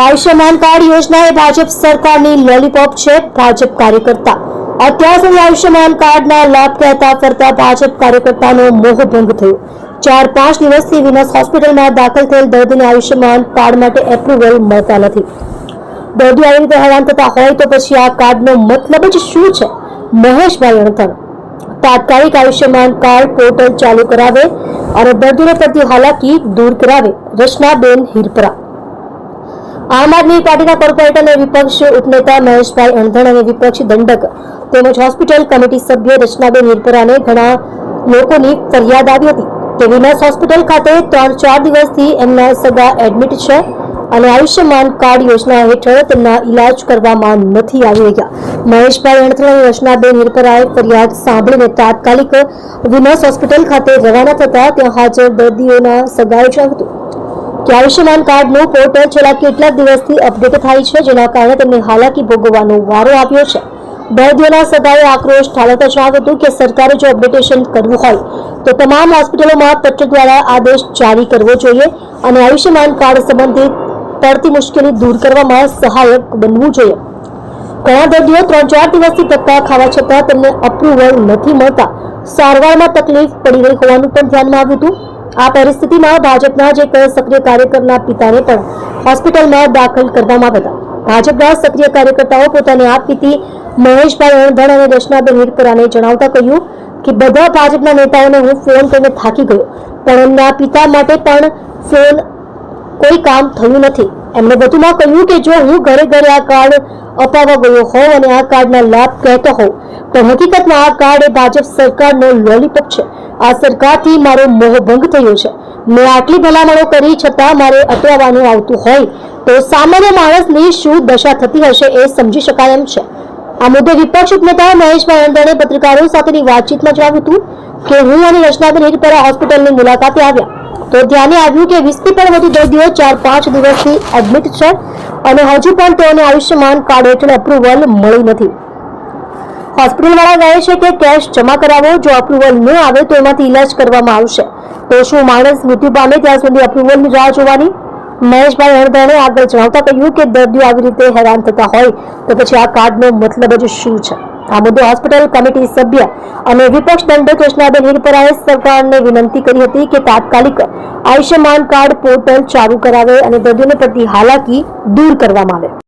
Ayushman card યોજના એ ભાજપ સરકારની lollipop છે ભાજપ કાર્યકર્તા. અત્યાર સુધી આયુષ્યમાન કાર્ડના લાભ કહેતા ફરતા ભાજપ કાર્યકર્તાનો મોહભંગ થયો. ચાર પાંચ દિવસથી વિનસ હોસ્પિટલમાં દાખલ થયેલ દર્દીને આયુષ્યમાન કાર્ડ માટે એપ્રુવલ મળતા નથી. દર્દી આવી રીતે હેરાન થતા હોય તો પછી આ કાર્ડનો મતલબ જ શું છે? મહેશભાઈ અણથણ. તાત્કાલિક આયુષ્યમાન કાર્ડ પોર્ટલ ચાલુ કરાવે અને દર્દીને થતી હાલાકી દૂર કરાવે. રચનાબેન હિરપરા. આમ આદમી પાર્ટીના કોર્પોરેટર અને વિપક્ષ ઉપનેતા મહેશભાઈ અણધણ અને વિપક્ષ દંડક તેમજ હોસ્પિટલ કમિટી સભ્ય રચનાબેન હિરપરાને ઘણા લોકોની ફરિયાદ આવી હતી. કે વિનસ હોસ્પિટલ ખાતે ત્રણ ચાર દિવસથી એમના સગા એડમિટ છે અને આયુષ્યમાન કાર્ડ યોજના હેઠળ તેમના ઈલાજ કરવામાં નથી આવી રહ્યા. મહેશભાઈ અણથણ રચનાબેન હિરપરાએ ફરિયાદ સાંભળીને તાત્કાલિક વિનસ હોસ્પિટલ ખાતે રવાના થતા ત્યાં હાજર દર્દીઓના સગાએ જણાવ્યું હતું. કે આયુષ્યમાન કાર્ડનું પોર્ટલ છેલ્લા કેટલાક દિવસથી અપડેટ થાય છે, જેના કારણે તેમને હાલાકી ભોગવવાનો વારો આવ્યો છે. દર્દીઓના સભાએ આક્રોશ ઠાલવતા જણાવ્યું હતું કે સરકારે જો અપડેટેશન કરવું હોય, તો તમામ હોસ્પિટલોમાં પત્ર દ્વારા આદેશ જારી કરવો જોઈએ અને આયુષ્યમાન કાર્ડ સંબંધિત પડતી મુશ્કેલી દૂર કરવામાં સહાયક બનવું જોઈએ. ઘણા દર્દીઓ ત્રણ ચાર દિવસથી ધક્કા ખાવા છતાં તેમને અપ્રુવલ નથી મળતા. સારવારમાં તકલીફ પડી રહી હોવાનું પણ ધ્યાનમાં આવ્યું હતું. આ પરિસ્થિતિમાં ભાજપના જ એક સક્રિય કાર્યકરના પિતાને પણ હોસ્પિટલમાં દાખલ કરવામાં હતા. ભાજપના સક્રિય કાર્યકર્તાઓ પોતાની આપવીતી મહેશભાઈ અણધણ અને રચનાબેન હિરપુરાને જણાવતા કહ્યું કે બધા ભાજપના નેતાઓને હું ફોન કરીને થાકી ગયો. પણ એમના પિતા માટે પણ ફોન કોઈ કામ થયું નથી. એમણે વધુમાં કહ્યું કે જો હું ઘરે ઘરે આ કાર્ડ અપાવવા ગયો હોઉં અને આ કાર્ડના લાભ કહેતો હોઉં, તો હકીકતમાં આ કાર્ડ એ ભાજપ સરકારનો લોલીપોપ છે. આ સરકારથી મારો મોહભંગ થયો છે. મેં આટલી ભલામણો કરી છતાં મારે અટવાવાનું આવતું હોય તો સામાન્ય માણસની શું દશા થતી હશે એ સમજી શકાય એમ છે. આ મુદ્દે વિપક્ષ ઉપનેતા મહેશભાઈ અંડણે પત્રકારો સાથેની વાતચીતમાં જણાવ્યું હતું કે હું અને રચનાબેન હિરપરા હોસ્પિટલની મુલાકાતે આવ્યા. તો ધ્યાને આવ્યું કે વીસથી પણ વધુ દર્દીઓ ચાર પાંચ દિવસથી એડમિટ છે અને હજુ પણ તેઓને આયુષ્યમાન કાર્ડ હેઠળ અપ્રુવલ મળી નથી. હોસ્પિટલ વાળા કહે છે કે કેશ જમા કરાવો, જો અપ્રુવલ ન આવે તો એમાંથી ઈલાજ કરવામાં આવશે. તો શું માણસ મૃત્યુ પામે ત્યાં સુધી અપ્રુવલની રાહ જોવાની? મહેશભાઈ હરદાણે આગળ જણાવતા કહ્યું કે દર્દીઓ આવી રીતે હેરાન થતા હોય તો પછી આ કાર્ડનો મતલબ જ શું છે? આ મુદ્દે હોસ્પિટલ કમિટી સભ્ય અને વિપક્ષ દંડક કૃષ્ણાબેન હિરપરાએ સરકારને વિનંતી કરી હતી કે તાત્કાલિક આયુષ્યમાન કાર્ડ પોર્ટલ ચાલુ કરાવે અને દર્દીઓને પડતી હાલાકી દૂર કરવામાં આવે.